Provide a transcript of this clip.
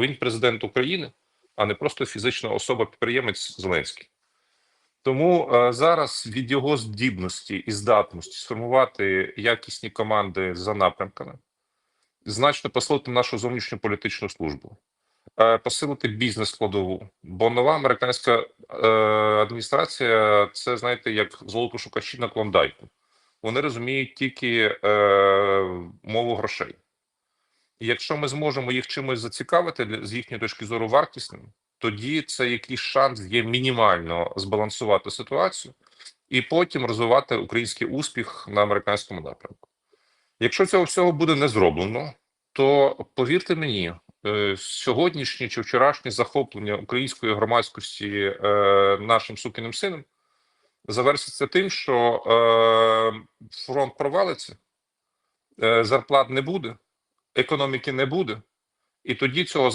Він президент України, а не просто фізична особа-підприємець Зеленський. Тому е, зараз від його здібності і здатності сформувати якісні команди за напрямками, значно посилити нашу зовнішню політичну службу, е, посилити бізнес складову. Бо нова американська е, адміністрація це знаєте як золотошукачі на клондайку. Вони розуміють тільки е, мову грошей. І якщо ми зможемо їх чимось зацікавити з їхньої точки зору вартісним, тоді це якийсь шанс є мінімально збалансувати ситуацію і потім розвивати український успіх на американському напрямку. Якщо цього всього буде не зроблено, то повірте мені, е, сьогоднішнє чи вчорашнє захоплення української громадськості е, нашим сукиним сином завершиться тим, що е, фронт провалиться, зарплат не буде, економіки не буде, і тоді цього